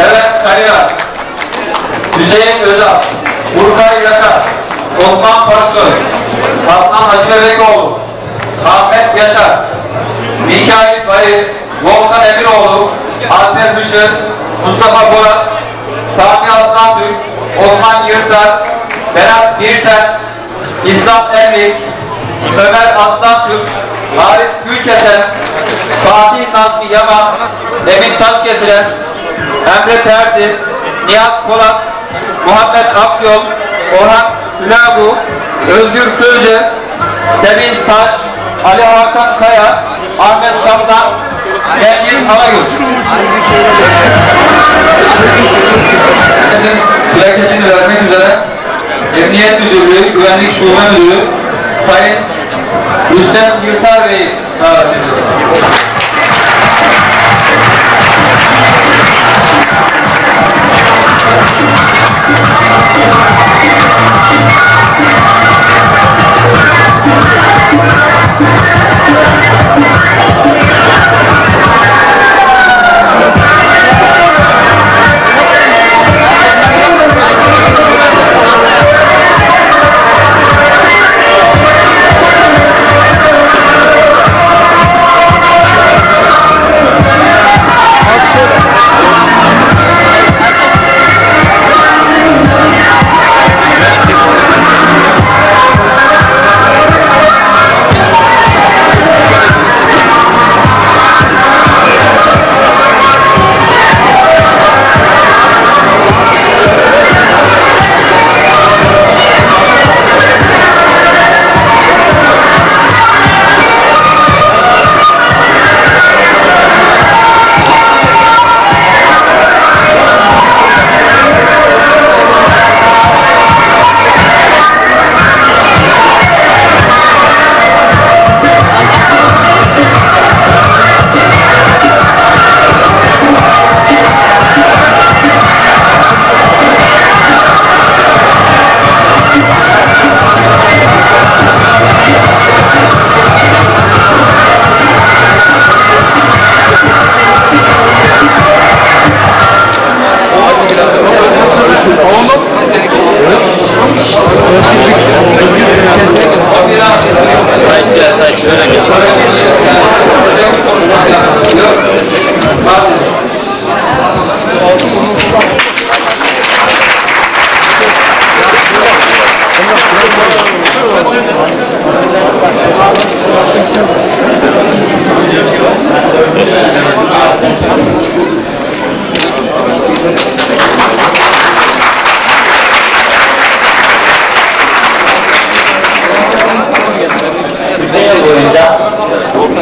Levent Kaya, Hüseyin Özal, Burkay Yakar, Osman Parksoy, Adnan Hacı Bebekoğlu, Ahmet Yaşar, Mikail Bayır, Volkan Emiroğlu, Alper Bışır, Mustafa Borat, Sami Aslan Türk, Osman Yırtar, Berat Birten, İslam Emlik, Ömer Aslan Türk, Arif Gülkesen, Fatih Nazmi Yaman, Emin Taşkesiren, Emre Terzi, Nihat Polat, Muhammed Akyol, Orhan Ülagu, Özgür Kılcı, Sevin Taş, Ali Hakan Kaya, Ahmet Kaptan, Gençin Havagül. Plaketini vermek üzere Emniyet Müdürlüğü, Güvenlik Şube Müdürü Sayın Rüstem Yırtar Bey'i davet ediyorum.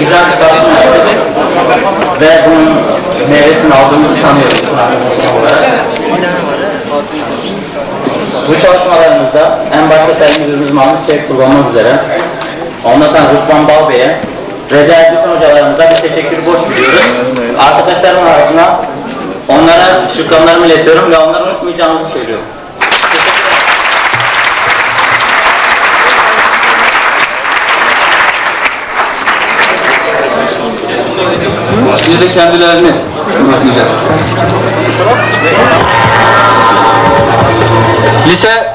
Güzel bir çalışma yaptık ve bunun meyvesini aldığımızı sanıyoruz olarak. Bu çalışmalarımızda en başta Sayın Müdürümüz Mahmut Şevk olmak üzere ondan sonra Rıdvan Balbey'e ve diğer bütün hocalarımıza bir teşekkür borç biliyoruz. Arkadaşlarımın arasına onlara şükranlarımı iletiyorum ve onları unutmayacağımızı söylüyorum. Biz de kendilerini unutmayacağız. Lise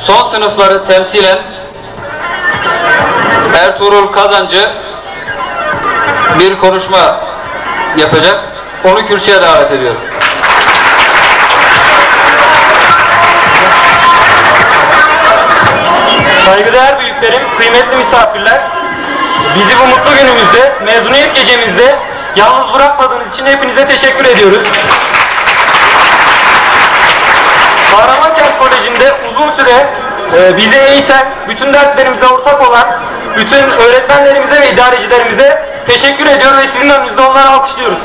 son sınıfları temsilen Ertuğrul Kazancı bir konuşma yapacak. Onu kürsüye davet ediyorum. Saygıdeğer büyüklerim, kıymetli misafirler, bizi bu mutlu günümüzde, mezuniyet gecemizde yalnız bırakmadığınız için hepinize teşekkür ediyoruz. Kahramankent Koleji'nde uzun süre e, bizi eğiten, bütün dertlerimize ortak olan bütün öğretmenlerimize ve idarecilerimize teşekkür ediyor ve sizin önünüzde onları alkışlıyoruz.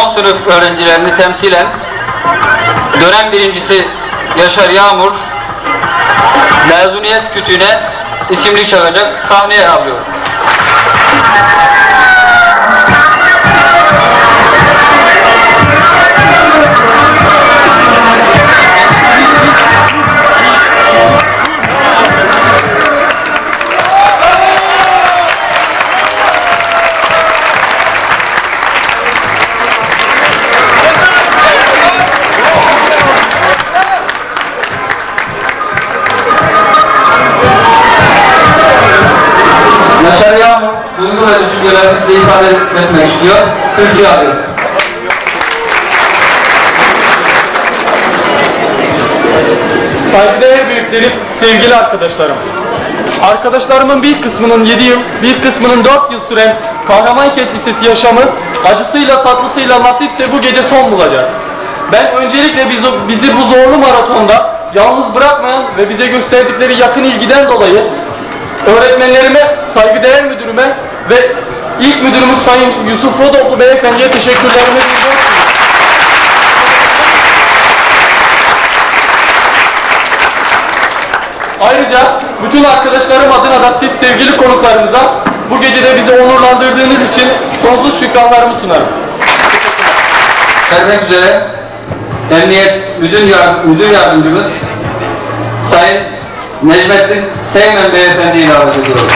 Son sınıf öğrencilerini temsilen dönem birincisi Yaşar Yağmur mezuniyet kütüğüne isimli çalacak sahneye alıyor. Etmek istiyor. Kürsüye alıyor. Saygıdeğer büyüklerim, sevgili arkadaşlarım. Arkadaşlarımın bir kısmının 7 yıl, bir kısmının 4 yıl süren Kahramankent Lisesi yaşamı acısıyla tatlısıyla nasipse bu gece son bulacak. Ben öncelikle bizi, bizi bu zorlu maratonda yalnız bırakmayan ve bize gösterdikleri yakın ilgiden dolayı öğretmenlerime, saygıdeğer müdürüme ve ilk müdürümüz Sayın Yusuf Rodoklu Beyefendi'ye teşekkürlerimi diliyorum. Ayrıca bütün arkadaşlarım adına da siz sevgili konuklarımıza bu gecede bizi onurlandırdığınız için sonsuz şükranlarımı sunarım. Vermek üzere Emniyet Müdür, Yard Müdür Yardımcımız Sayın Necmettin Seymen Beyefendi'yi davet ediyorum.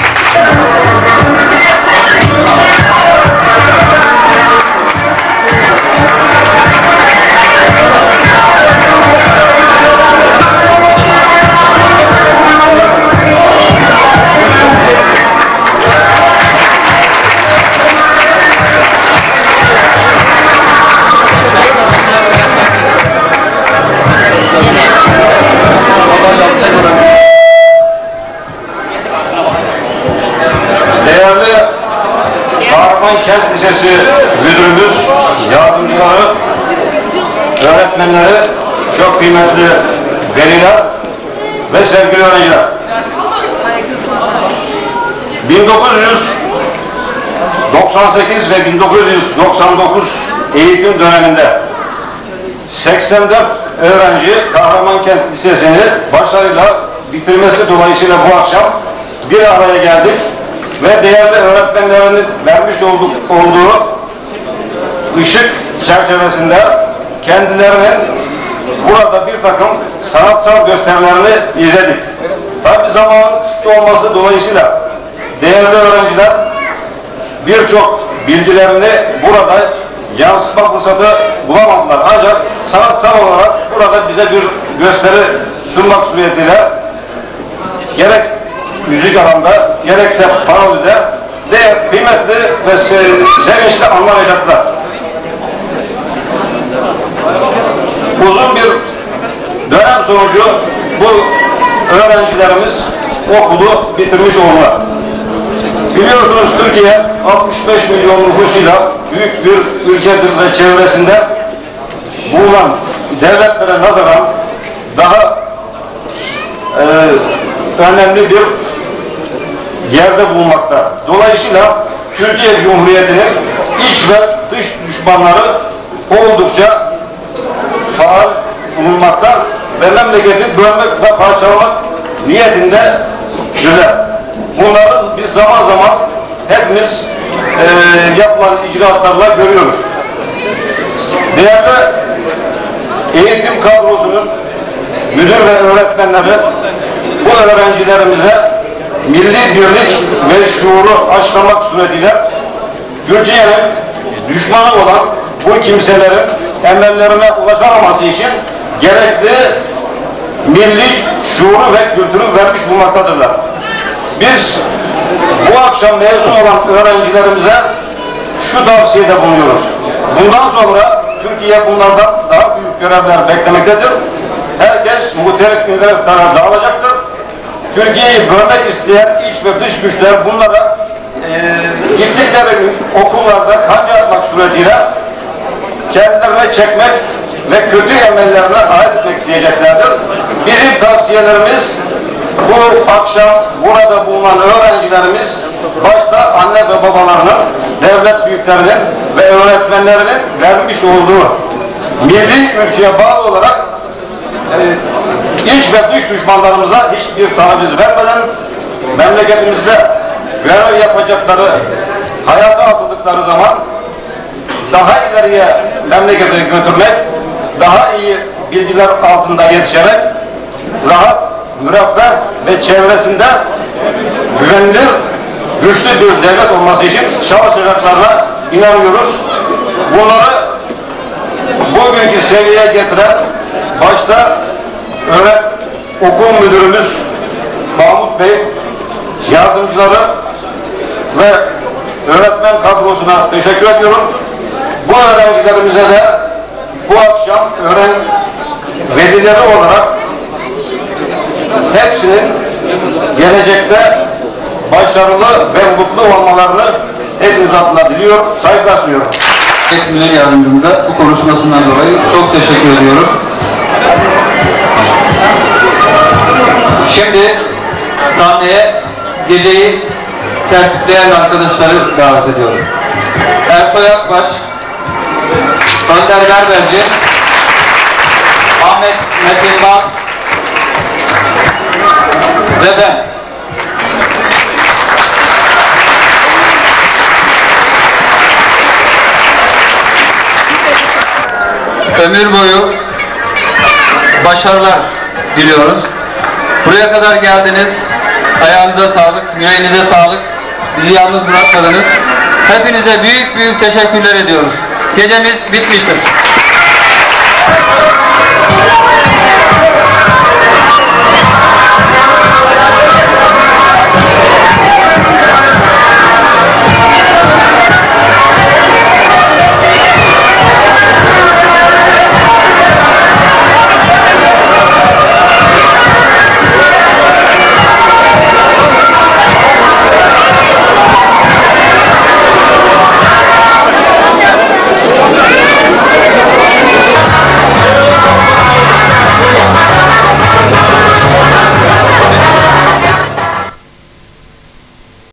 Öğretmenleri, çok kıymetli veliler ve sevgili öğrenciler. 1998 ve 1999 eğitim döneminde 84 öğrenci Kahramankent Lisesi'ni başarıyla bitirmesi dolayısıyla bu akşam bir araya geldik ve değerli öğretmenlerin vermiş olduk, olduğu ışık çerçevesinde kendilerinin burada bir takım sanatsal gösterilerini izledik. Tabi zamanın kısıtlı olması dolayısıyla değerli öğrenciler birçok bilgilerini burada yansıtma fırsatı bulamadılar. Ancak sanatsal olarak burada bize bir gösteri sunmak suretiyle gerek müzik alanda gerekse parodide de kıymetli ve se- sevinçli anlar Uzun bir dönem sonucu bu öğrencilerimiz okulu bitirmiş oldular. Biliyorsunuz Türkiye 65 milyon nüfusuyla büyük bir ülkedir ve çevresinde bulunan devletlere nazaran daha e, önemli bir yerde bulunmakta. Dolayısıyla Türkiye Cumhuriyeti'nin iç ve dış düşmanları oldukça faal bulunmakta ve memleketi bölmek ve parçalamak niyetinde güzel. Bunları biz zaman zaman hepimiz e, yapılan icraatlarla görüyoruz. Değerli eğitim kadrosunun müdür ve öğretmenleri bu öğrencilerimize milli birlik ve şuuru aşılamak suretiyle Türkiye'nin düşmanı olan bu kimselerin emellerine ulaşamaması için gerekli milli şuuru ve kültürü vermiş bulunmaktadırlar. Biz bu akşam mezun olan öğrencilerimize şu tavsiyede bulunuyoruz. Bundan sonra Türkiye bunlardan daha büyük görevler beklemektedir. Herkes muhtelif üniversitelere dağılacaktır. Türkiye'yi bölmek isteyen iç ve dış güçler bunlara e, gittikleri okullarda kanca atmak suretiyle kendilerine çekmek ve kötü emellerine ait etmek. Bizim tavsiyelerimiz bu akşam burada bulunan öğrencilerimiz başta anne ve babalarının, devlet büyüklerinin ve öğretmenlerinin vermiş olduğu milli ülkeye bağlı olarak e, iç ve dış düşmanlarımıza hiçbir taviz vermeden memleketimizde görev yapacakları hayata atıldıkları zaman daha ileriye memleketi götürmek, daha iyi bilgiler altında yetişerek rahat, müreffeh ve çevresinde güvenilir, güçlü bir devlet olması için çalışacaklarına inanıyoruz. Bunları bugünkü seviyeye getiren başta öğret okul müdürümüz Mahmut Bey, yardımcıları ve öğretmen kadrosuna teşekkür ediyorum. Bu öğrencilerimize de bu akşam öğren velileri olarak hepsinin gelecekte başarılı ve mutlu olmalarını hepiniz adına diliyor, saygılar sunuyorum. Müdür yardımcımıza bu konuşmasından dolayı çok teşekkür ediyorum. Şimdi sahneye geceyi tertipleyen arkadaşları davet ediyorum. Ersoy Akbaş, Önder Berberci, Ahmet Metinban ve ben. ömür boyu başarılar diliyoruz. Buraya kadar geldiniz. Ayağınıza sağlık, yüreğinize sağlık. Bizi yalnız bırakmadınız. Hepinize büyük büyük teşekkürler ediyoruz. Gecemiz bitmiştir.